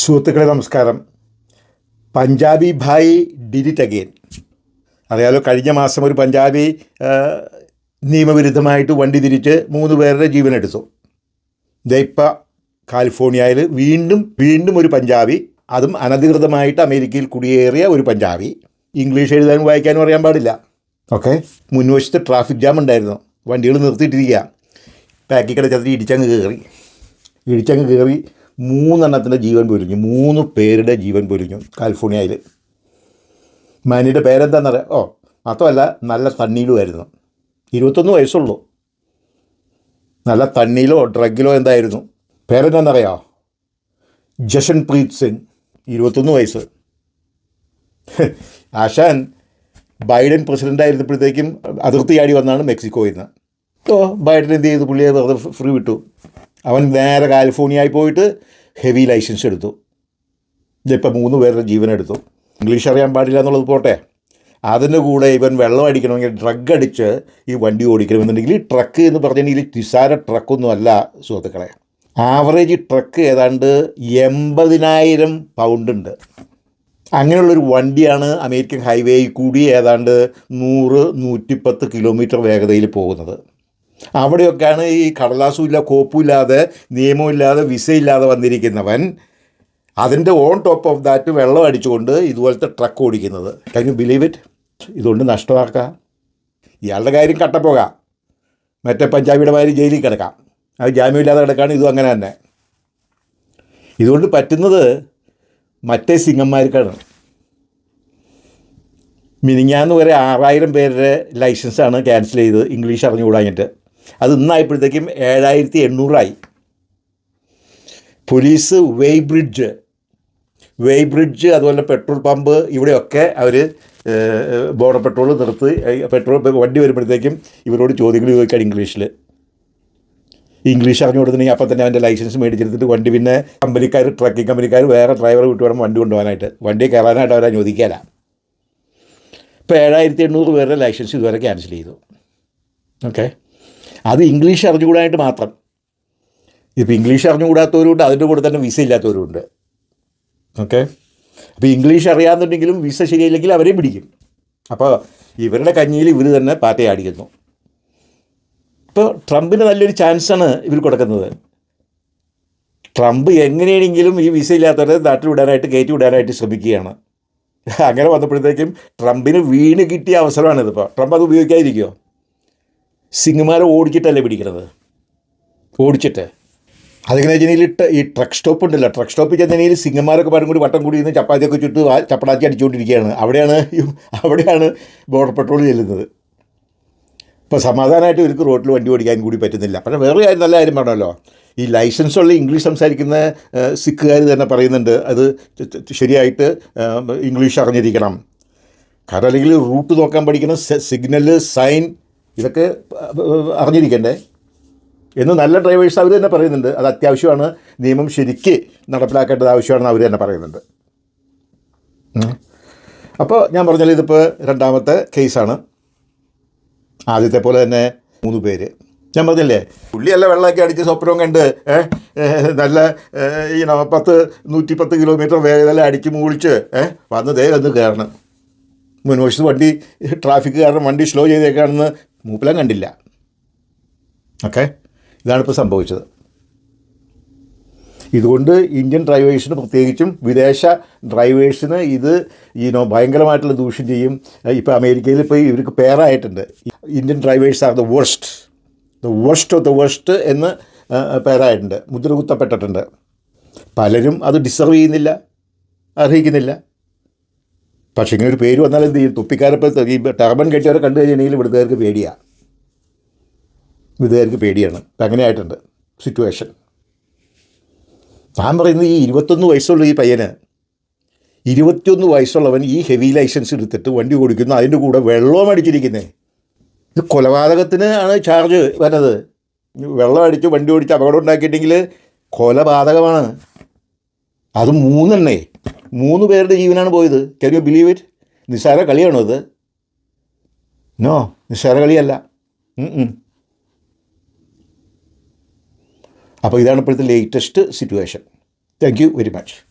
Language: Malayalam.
സുഹൃത്തുക്കളെ നമസ്കാരം. പഞ്ചാബി ഭായ് ഡിഡിറ്റ് അഗെയിൻ അറിയാലോ കഴിഞ്ഞ മാസം ഒരു പഞ്ചാബി നിയമവിരുദ്ധമായിട്ട് വണ്ടി തിരിച്ച് മൂന്ന് പേരുടെ ജീവനെടുത്തു ദൈപ്പ കാലിഫോർണിയയിൽ വീണ്ടും വീണ്ടും ഒരു പഞ്ചാബി അതും അനധികൃതമായിട്ട് അമേരിക്കയിൽ കുടിയേറിയ ഒരു പഞ്ചാബി. ഇംഗ്ലീഷ് എഴുതാനും വായിക്കാനും അറിയാൻ പാടില്ല. ഓക്കെ. മുൻവശത്ത് ട്രാഫിക് ജാം ഉണ്ടായിരുന്നു. വണ്ടികൾ നിർത്തിയിട്ടിരിക്കുക. പാക്കിക്കട കിടച്ചതിൽ ഇടിച്ചങ്ങ് കയറി. ഇടിച്ചങ്ങ് കയറി മൂന്നെണ്ണത്തിന്റെ ജീവൻ പൊരിഞ്ഞു. മൂന്ന് പേരുടെ ജീവൻ പൊരിഞ്ഞു കാലിഫോർണിയയിൽ. മാനിയുടെ പേരെന്താണെന്നറിയാം ഓ മാത്രമല്ല നല്ല തണ്ണീലുമായിരുന്നു ഇരുപത്തൊന്ന് വയസ്സുള്ളൂ. നല്ല തണ്ണിയിലോ ഡ്രഗിലോ എന്തായിരുന്നു? പേരെന്താണെന്നറിയോ ജഷൻപ്രീത് സിംഗ് ഇരുപത്തൊന്ന് വയസ്സ്. ആശാൻ ബൈഡൻ പ്രസിഡന്റ് ആയിരുന്നപ്പോഴത്തേക്കും അതിർത്തി ചാടി വന്നാണ് മെക്സിക്കോയിൽ നിന്ന്. ഓ ബൈഡൻ എന്ത് ചെയ്തു? പുള്ളിയെ വെറുതെ ഫ്രീ വിട്ടു. അവൻ നേരെ കാലിഫോർണിയയിൽ പോയിട്ട് ഹെവി ലൈസൻസ് എടുത്തു. ഇതിപ്പോൾ മൂന്ന് പേരുടെ ജീവനെടുത്തു. ഇംഗ്ലീഷ് അറിയാൻ പാടില്ല എന്നുള്ളത് പോട്ടെ. അതിന്റെ കൂടെ ഇവൻ വെള്ളം അടിക്കണമെങ്കിൽ ഡ്രഗ് അടിച്ച് ഈ വണ്ടി ഓടിക്കണമെന്നുണ്ടെങ്കിൽ ഈ ട്രക്ക് എന്ന് പറഞ്ഞിട്ടുണ്ടെങ്കിൽ നിസ്സാര ട്രക്കൊന്നും അല്ല സുഹൃത്തുക്കളെ. ആവറേജ് ട്രക്ക് ഏതാണ്ട് എൺപതിനായിരം പൗണ്ട് ഉണ്ട്. അങ്ങനെയുള്ളൊരു വണ്ടിയാണ് അമേരിക്കൻ ഹൈവേയിൽ കൂടി ഏതാണ്ട് നൂറ് നൂറ്റിപ്പത്ത് കിലോമീറ്റർ വേഗതയിൽ പോകുന്നത്. അവിടെയൊക്കെയാണ് ഈ കടലാസുമില്ല ഇല്ല കോപ്പും ഇല്ലാതെ നിയമമില്ലാതെ വിസയില്ലാതെ വന്നിരിക്കുന്നവൻ. അതിന്റെ ഓൺ ടോപ്പ് ഓഫ് ദാറ്റ് വെള്ളം അടിച്ചുകൊണ്ട് ഇതുപോലത്തെ ട്രക്ക് ഓടിക്കുന്നത്. കൈ യു ബിലീവ് ഇറ്റ് ഇതുകൊണ്ട് നഷ്ടമാക്കാം. ഇയാളുടെ കാര്യം കട്ടപ്പോക. മറ്റേ പഞ്ചാബിയുടെ മാതിരി ജയിലിൽ കിടക്കാം. അത് ജാമ്യമില്ലാതെ കിടക്കാണ് ഇതും അങ്ങനെ തന്നെ. ഇതുകൊണ്ട് പറ്റുന്നത് മറ്റേ സിംഗന്മാർക്കാണ്. മിനിങ്ങാന്ന് വരെ ആറായിരം പേരുടെ ലൈസൻസാണ് ക്യാൻസൽ ചെയ്ത് ഇംഗ്ലീഷ് അറിഞ്ഞുകൂടാഞ്ഞിട്ട്. അത് ഇന്നായപ്പോഴത്തേക്കും ഏഴായിരത്തി എണ്ണൂറായി പോലീസ് വെയ്ബ്രിഡ്ജ് ബ്രിഡ്ജ് ബ്രിഡ്ജ് അതുപോലെ പെട്രോൾ പമ്പ് ഇവിടെയൊക്കെ അവർ ബോർഡർ പെട്രോൾ നിർത്തി പെട്രോൾ വണ്ടി വരുമ്പോഴത്തേക്കും ഇവരോട് ചോദ്യങ്ങൾ ചോദിക്കാൻ ഇംഗ്ലീഷിൽ ഇംഗ്ലീഷ് അറിഞ്ഞു കൊടുത്തിട്ടുണ്ടെങ്കിൽ അപ്പം തന്നെ അവന്റെ ലൈസൻസ് മേടിച്ചെടുത്തിട്ട് വണ്ടി പിന്നെ കമ്പനിക്കാർ ട്രക്കിംഗ് കമ്പനിക്കാർ വേറെ ഡ്രൈവർ വിട്ടു വേണം വണ്ടി കൊണ്ടുപോകാനായിട്ട്. വണ്ടി കയറാനായിട്ട് അവരെ ചോദിക്കാനാണ് ഇപ്പോൾ ഏഴായിരത്തി എണ്ണൂറ് പേരുടെ ലൈസൻസ് ഇതുവരെ ക്യാൻസൽ ചെയ്തു. ഓക്കെ? അത് ഇംഗ്ലീഷ് അറിഞ്ഞുകൂടാനായിട്ട് മാത്രം. ഇപ്പോൾ ഇംഗ്ലീഷ് അറിഞ്ഞുകൂടാത്തവരുണ്ട് അതിന്റെ കൂടെ തന്നെ വിസ ഇല്ലാത്തവരുണ്ട്. ഓക്കെ അപ്പോൾ ഇംഗ്ലീഷ് അറിയാമെന്നുണ്ടെങ്കിലും വിസ ശരിയില്ലെങ്കിൽ അവരെയും പിടിക്കും. അപ്പോൾ ഇവരുടെ കഞ്ഞിയിൽ ഇവർ തന്നെ പാറ്റയാടിക്കുന്നു ഇപ്പോൾ ട്രംപിന് നല്ലൊരു ചാൻസാണ് ഇവർ കൊടുക്കുന്നത്. ട്രംപ് എങ്ങനെയാണെങ്കിലും ഈ വിസ ഇല്ലാത്തവരെ നാട്ടിൽ വിടാനായിട്ട് കയറ്റി വിടാനായിട്ട് ശ്രമിക്കുകയാണ്. അങ്ങനെ വന്നപ്പോഴത്തേക്കും ട്രംപിന് വീണ് കിട്ടിയ അവസരമാണിതിപ്പോൾ ട്രംപ് അത് ഉപയോഗിക്കാതിരിക്കുമോ സിംഗുമാരെ ഓടിച്ചിട്ടല്ലേ പിടിക്കുന്നത് ഓടിച്ചിട്ട്. അതിങ്ങനെ വെച്ചാൽ ഈ ട്രക്ക് സ്റ്റോപ്പ് ഉണ്ടല്ലോ. ട്രക്ക് സ്റ്റോപ്പിൽ ചെന്നതിൽ സിംഗന്മാരൊക്കെ പാടും. കൂടി വട്ടം കൂടി ഇരുന്ന് ചപ്പാത്തിയൊക്കെ ചുട്ട് ആ ചപ്പടാത്തി അടിച്ചുകൊണ്ടിരിക്കുകയാണ്. അവിടെയാണ് അവിടെയാണ് ബോർഡർ പെട്രോൾ ചെല്ലുന്നത്. ഇപ്പോൾ സമാധാനമായിട്ട് ഇവർക്ക് റോഡിൽ വണ്ടി ഓടിക്കാൻ കൂടി പറ്റുന്നില്ല. പക്ഷേ വേറെ കാര്യം നല്ല കാര്യം പറഞ്ഞല്ലോ. ഈ ലൈസൻസ് ഉള്ള ഇംഗ്ലീഷ് സംസാരിക്കുന്ന സിഖുകാർ തന്നെ പറയുന്നുണ്ട്. അത് ശരിയായിട്ട് ഇംഗ്ലീഷ് അറിഞ്ഞിരിക്കണം. കാരണം അല്ലെങ്കിൽ റൂട്ട് നോക്കാൻ പഠിക്കണം സിഗ്നൽ സൈൻ ഇതൊക്കെ അറിഞ്ഞിരിക്കണ്ടേ? എന്ന് നല്ല ഡ്രൈവേഴ്സ് അവർ തന്നെ പറയുന്നുണ്ട്. അത് അത്യാവശ്യമാണ്. നിയമം ശരിക്ക് നടപ്പിലാക്കേണ്ടത് ആവശ്യമാണെന്ന് അവർ തന്നെ പറയുന്നുണ്ട്. അപ്പോൾ ഞാൻ പറഞ്ഞാൽ ഇതിപ്പോൾ രണ്ടാമത്തെ കേസാണ്. ആദ്യത്തെ പോലെ തന്നെ മൂന്ന് പേര്. ഞാൻ പറഞ്ഞില്ലേ പുള്ളിയല്ല വെള്ളമൊക്കെ അടിച്ച് സ്വപ്നവും കണ്ട് നല്ല ഈ പത്ത് നൂറ്റി പത്ത് കിലോമീറ്റർ വേഗതയിൽ അടിച്ച് മൂളിച്ച് വന്ന് ദേ വന്ന് കയറണം. മുൻവശത്ത് വണ്ടി ട്രാഫിക് കാരണം വണ്ടി സ്ലോ ചെയ്തേക്കാണെന്ന് മൂപ്പിലാൻ കണ്ടില്ല. ഓക്കെ ഇതാണിപ്പോൾ സംഭവിച്ചത്. ഇതുകൊണ്ട് ഇന്ത്യൻ ഡ്രൈവേഴ്സിന് പ്രത്യേകിച്ചും വിദേശ ഡ്രൈവേഴ്സിന് ഇത് ഈ നോ ഭയങ്കരമായിട്ടുള്ള ദൂഷ്യം ചെയ്യും. ഇപ്പോൾ അമേരിക്കയിൽ ഇപ്പോൾ ഇവർക്ക് പേരായിട്ടുണ്ട്. Indian drivers are the worst the worst of the worst എന്ന് പേരായിട്ടുണ്ട്. മുദ്രകുത്തപ്പെട്ടിട്ടുണ്ട്. പലരും അത് ഡിസർവ് ചെയ്യുന്നില്ല. അർഹിക്കുന്നില്ല. പക്ഷേ ഇങ്ങനെ ഒരു പേര് വന്നാൽ എന്ത് ചെയ്യും? തുപ്പിക്കാരപ്പോൾ ഈ ടർബൻ കെട്ടിയവരെ കണ്ടു കഴിഞ്ഞിട്ടുണ്ടെങ്കിൽ ഇവിടുത്തുകാർക്ക് പേടിയാണ്. ഇവിടുത്തുകാർക്ക് പേടിയാണ് അങ്ങനെയായിട്ടുണ്ട് സിറ്റുവേഷൻ ഞാൻ പറയുന്നത് ഈ ഇരുപത്തൊന്ന് വയസ്സുള്ള ഈ പയ്യന് ഇരുപത്തിയൊന്ന് വയസ്സുള്ളവൻ ഈ ഹെവി ലൈസൻസ് എടുത്തിട്ട് വണ്ടി ഓടിക്കുന്നു അതിന്റെ കൂടെ വെള്ളവും അടിച്ചിരിക്കുന്നേ. ഇത് കൊലപാതകത്തിന് ആണ് ചാർജ് വരുന്നത്. വെള്ളം അടിച്ച് വണ്ടി ഓടിച്ച് അപകടം ഉണ്ടാക്കിയിട്ടെങ്കിൽ കൊലപാതകമാണ്. അത് മൂന്നെണ്ണേ. മൂന്ന് പേരുടെ ജീവനാണ് പോയത്. കൻ യു ബിലീവ് ഇറ്റ് നിസ്സാര കളിയാണോ ഇത്? നോ നിസ്സാര കളിയല്ല. അപ്പോൾ ഇതാണ് ഇപ്പോഴത്തെ latest situation thank you very much